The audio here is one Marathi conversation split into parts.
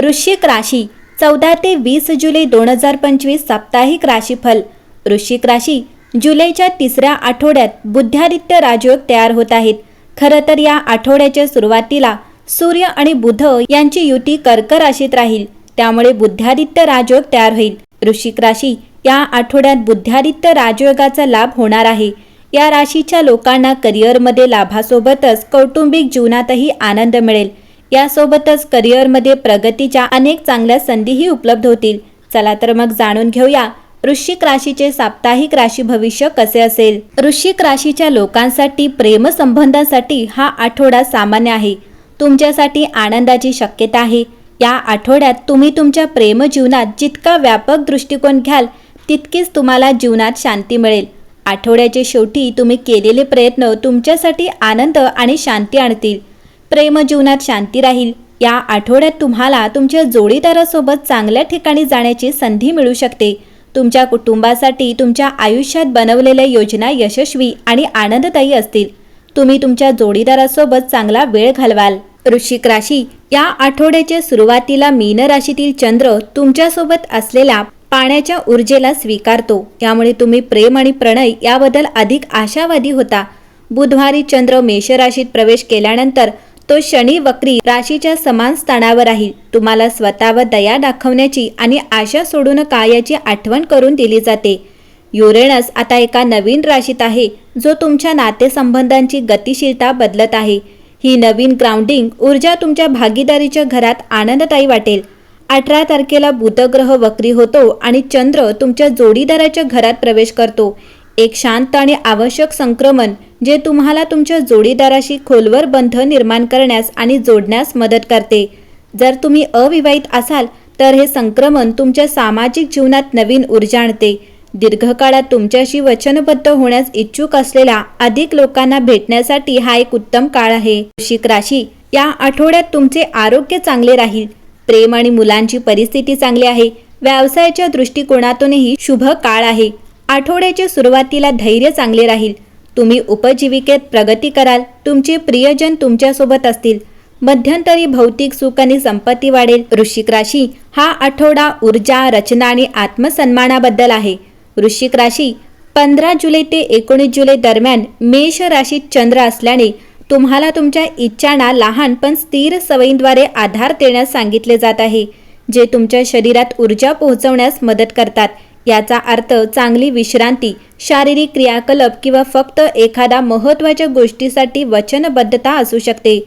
वृश्चिक राशी चौदा ते वीस जुलै दोन हजार पंचवीस साप्ताहिक राशीफल. वृश्चिक राशी जुलैच्या तिसऱ्या आठवड्यात बुद्धादित्य राजयोग तयार होत आहेत. खरं तर या आठवड्याच्या सुरुवातीला सूर्य आणि बुध यांची युती कर्क राशीत राहील. त्यामुळे बुद्धादित्य राजयोग तयार होईल. वृश्चिक राशी या आठवड्यात बुद्धादित्य राजयोगाचा लाभ होणार आहे. या राशीच्या लोकांना करिअरमध्ये लाभासोबतच कौटुंबिक जीवनातही आनंद मिळेल. यासोबतच करिअरमध्ये प्रगतीच्या अनेक चांगल्या संधीही उपलब्ध होतील. चला तर मग जाणून घेऊया वृश्चिक राशीचे साप्ताहिक राशी भविष्य कसे असेल? वृश्चिक राशीच्या लोकांसाठी प्रेमसंबंधांसाठी हा आठवडा सामान्य आहे. तुमच्यासाठी आनंदाची शक्यता आहे. या आठवड्यात तुम्ही तुमच्या प्रेम जीवनात जितका व्यापक दृष्टिकोन घ्याल तितकीच तुम्हाला जीवनात शांती मिळेल. आठवड्याच्या शेवटी तुम्ही केलेले प्रयत्न तुमच्यासाठी आनंद आणि शांती आणतील. प्रेम जीवनात शांती राहील. या आठवड्यात तुम्हाला तुमच्या जोडीदारासोबत चांगल्या ठिकाणी जाण्याची संधी मिळू शकते. तुमच्या कुटुंबासाठी तुमच्या आयुष्यात बनवलेल्या योजना यशस्वी आणि आनंददायी असतील. तुम्ही तुमच्या जोडीदारासोबत चांगला वेळ घालवाल. वृश्चिक राशी या आठवड्याच्या सुरुवातीला मीन राशीतील चंद्र तुमच्यासोबत असलेल्या पाण्याच्या ऊर्जेला स्वीकारतो. यामुळे तुम्ही प्रेम आणि प्रणय याबद्दल अधिक आशावादी होता. बुधवारी चंद्र मेष राशीत प्रवेश केल्यानंतर तो शनी वक्री राशीच्या समान स्थानावर राहील. तुम्हाला स्वतःवर दया दाखवण्याची आणि आशा सोडू नका याची आठवण करून दिली जाते. युरेनस आता एका नवीन राशीत आहे जो तुमच्या नातेसंबंधांची गतिशीलता बदलत आहे. ही नवीन ग्राउंडिंग ऊर्जा तुमच्या भागीदारीच्या घरात आनंददायी वाटेल. अठरा तारखेला बुधग्रह वक्री होतो आणि चंद्र तुमच्या जोडीदाराच्या घरात प्रवेश करतो. एक शांत आणि आवश्यक संक्रमण जे तुम्हाला तुमच्या जोडीदाराशी खोलवर बंध निर्माण करण्यास आणि जोडण्यास मदत करते. जर तुम्ही अविवाहित असाल तर हे संक्रमण तुमच्या सामाजिक जीवनात नवीन ऊर्जा आणते. दीर्घकाळात तुमच्याशी वचनबद्ध होण्यास इच्छुक असलेल्या अधिक लोकांना भेटण्यासाठी हा एक उत्तम काळ आहे. वृश्चिक राशी या आठवड्यात तुमचे आरोग्य चांगले राहील. प्रेम आणि मुलांची परिस्थिती चांगली आहे. व्यवसायाच्या दृष्टिकोनातूनही शुभ काळ आहे. आठवड्याच्या सुरुवातीला धैर्य चांगले राहील. तुम्ही उपजीविकेत प्रगती कराल. तुमचे प्रियजन तुमच्यासोबत असतील. मध्यंतरी भौतिक सुख आणि संपत्ती वाढेल. वृश्चिक राशी हा आठवडा ऊर्जा रचना आणि आत्मसन्मानाबद्दल आहे. वृश्चिक राशी पंधरा जुलै ते एकोणीस जुलै दरम्यान मेष राशीत चंद्र असल्याने तुम्हाला तुमच्या इच्छांना लहान पण स्थिर सवयींद्वारे आधार देण्यास सांगितले जात आहे जे तुमच्या शरीरात ऊर्जा पोहोचवण्यास मदत करतात. याचा अर्थ चांगली विश्रांती शारीरिक क्रियाकलाप किंवा फक्त एखादा महत्त्वाच्या गोष्टीसाठी वचनबद्धता असू शकते.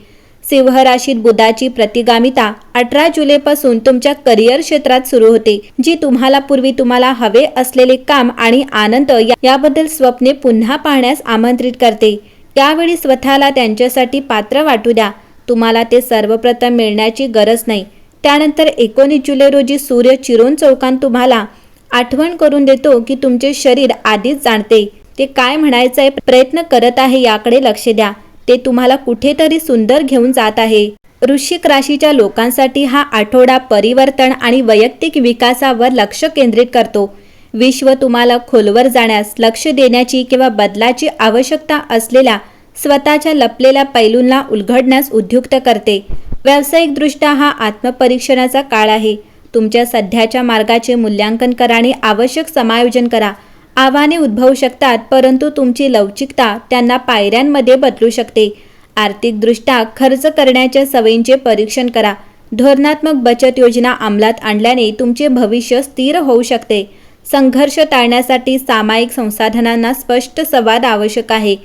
सिंह राशीत बुधाची प्रतिगामिता अठरा जुलैपासून तुमच्या करिअर क्षेत्रात सुरू होते जी तुम्हाला पूर्वी तुम्हाला हवे असलेले काम आणि आनंद याबद्दल स्वप्ने पुन्हा पाहण्यास आमंत्रित करते. यावेळी स्वतःला त्यांच्यासाठी पात्र वाटू द्या. तुम्हाला ते सर्वप्रथम मिळण्याची गरज नाही. त्यानंतर एकोणीस जुलै रोजी सूर्य चिरोन चौकान तुम्हाला आठवण करून देतो की तुमचे शरीर आधीच जाणते. ते काय म्हणायचंय प्रयत्न करत आहे याकडे लक्ष द्या. ते तुम्हाला कुठेतरी सुंदर घेऊन जात आहे. वृश्चिक राशीच्या लोकांसाठी हा आठवडा परिवर्तन आणि वैयक्तिक विकासावर लक्ष केंद्रित करतो. विश्व तुम्हाला खोलवर जाण्यास लक्ष देण्याची किंवा बदलाची आवश्यकता असलेल्या स्वतःच्या लपलेल्या पैलूंना उलगडण्यास उद्युक्त करते. व्यावसायिकदृष्ट्या हा आत्मपरीक्षणाचा काळ आहे. तुमच्या सध्याच्या मार्गाचे मूल्यांकन करा आणि आवश्यक समायोजन करा. आव्हाने उद्भवू शकतात परंतु तुमची लवचिकता त्यांना पायऱ्यांमध्ये बदलू शकते. आर्थिकदृष्ट्या खर्च करण्याच्या सवयींचे परीक्षण करा. धोरणात्मक बचत योजना अंमलात आणल्याने तुमचे भविष्य स्थिर होऊ शकते. संघर्ष टाळण्यासाठी सामायिक संसाधनांना स्पष्ट संवाद आवश्यक आहे.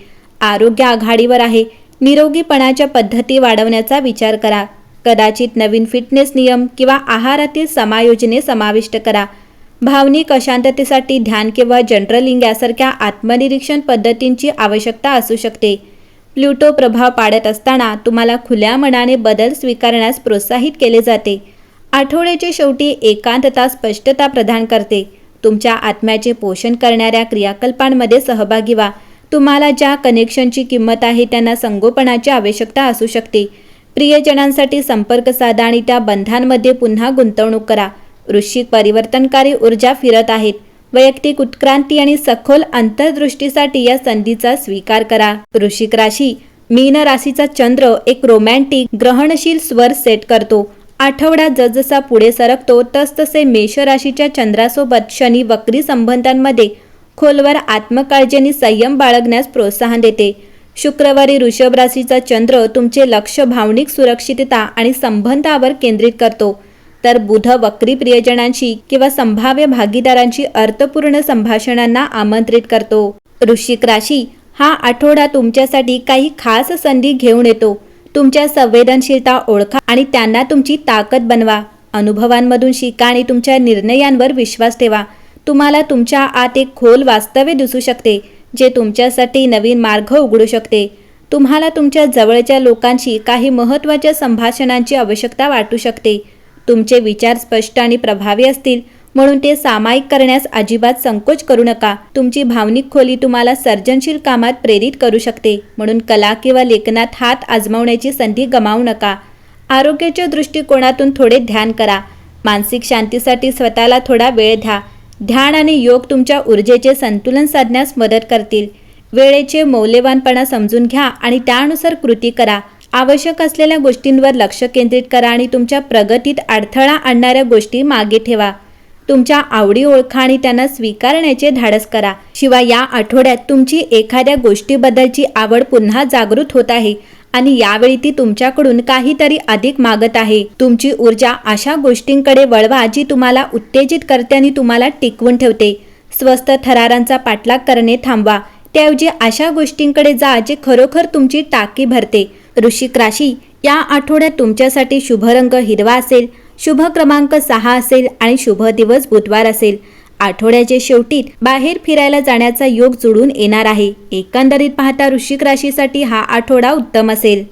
आरोग्य आघाडीवर आहे. निरोगीपणाच्या पद्धती वाढवण्याचा विचार करा. कदाचित नवीन फिटनेस नियम किंवा आहारातील समायोजने समाविष्ट करा. भावनिक अशांततेसाठी ध्यान किंवा जनरलिंग यासारख्या आत्मनिरीक्षण पद्धतींची आवश्यकता असू शकते. प्लुटो प्रभाव पाडत असताना तुम्हाला खुल्या मनाने बदल स्वीकारण्यास प्रोत्साहित केले जाते. आठवड्याच्या शेवटी एकांतता स्पष्टता प्रदान करते. तुमच्या आत्म्याचे पोषण करणाऱ्या क्रियाकल्पांमध्ये सहभागी व्हा. तुम्हाला ज्या कनेक्शनची किंमत आहे त्यांना संगोपनाची आवश्यकता असू शकते. प्रियजनांसाठी संपर्क साधा आणि त्या बंधांमध्ये पुन्हा गुंतवणूक करा. वृश्चिक परिवर्तनकारी ऊर्जा फिरत आहेत. वैयक्तिक उत्क्रांती आणि सखोल अंतर्दृष्टीसाठी या संधीचा स्वीकार करा. वृश्चिक राशी मीन राशीचा चंद्र एक रोमॅन्टिक ग्रहणशील स्वर सेट करतो. आठवडा जसजसा पुढे सरकतो तसतसे मेष राशीच्या चंद्रासोबत शनी वक्री संबंधांमध्ये खोलवर आत्मकाळजी आणि संयम बाळगण्यास प्रोत्साहन देते. शुक्रवारी वृषभ राशीचा चंद्र तुमचे लक्ष भावनिक सुरक्षितता आणि संबंधावर केंद्रित करतो. तर बुध वक्री प्रियजनांशी किंवा संभाव्य भागीदारांशी अर्थपूर्ण संभाषणांना आमंत्रित करतो. वृश्चिक राशी हा आठवडा तुमच्यासाठी काही खास संधी घेऊन येतो. तुमच्या संवेदनशीलता ओळखा आणि त्यांना तुमची ताकद बनवा. अनुभवांमधून शिका आणि तुमच्या निर्णयांवर विश्वास ठेवा. तुम्हाला तुमच्या आत एक खोल वास्तव्य दिसू शकते. जे तुमच्यासाठी नवीन मार्ग उघडू शकते. तुम्हाला तुमच्या जवळच्या लोकांशी काही महत्त्वाच्या संभाषणांची आवश्यकता वाटू शकते. तुमचे विचार स्पष्ट आणि प्रभावी असतील म्हणून ते सामायिक करण्यास अजिबात संकोच करू नका. तुमची भावनिक खोली तुम्हाला सर्जनशील कामात प्रेरित करू शकते म्हणून कला किंवा लेखनात हात आजमावण्याची संधी गमावू नका. आरोग्याच्या दृष्टिकोनातून थोडे ध्यान करा. मानसिक शांतीसाठी स्वतःला थोडा वेळ द्या. ध्यान आणि योग तुमच्या ऊर्जेचे संतुलन साधण्यास मदत करतील. वेळेचे मौल्यवानपणा समजून घ्या आणि त्यानुसार कृती करा. आवश्यक असलेल्या गोष्टींवर लक्ष केंद्रित करा आणि तुमच्या प्रगतीत अडथळा आणणाऱ्या गोष्टी मागे ठेवा. तुमच्या आवडी ओळखा आणि त्यांना स्वीकारण्याचे धाडस करा. शिवाय या आठवड्यात तुमची एखाद्या गोष्टीबद्दलची आवड पुन्हा जागृत होत आहे. आणि यावेळी ती तुमच्याकडून काहीतरी अधिक मागत आहे. तुमची ऊर्जा अशा गोष्टींकडे वळवा जी तुम्हाला उत्तेजित करते आणि तुम्हाला टिकवून ठेवते. स्वस्त थरारांचा पाठलाग करणे थांबवा. त्याऐवजी अशा गोष्टींकडे जा जे खरोखर तुमची टाकी भरते. ऋषिक राशी या आठवड्यात तुमच्यासाठी शुभ रंग हिरवा असेल शुभ क्रमांक सहा असेल आणि शुभ दिवस बुधवार असेल. आठवड्याच्या शेवटी बाहेर फिरायला जाण्याचा योग जुळून येणार आहे. एकंदरीत पाहता वृश्चिक राशीसाठी हा आठवडा उत्तम असेल.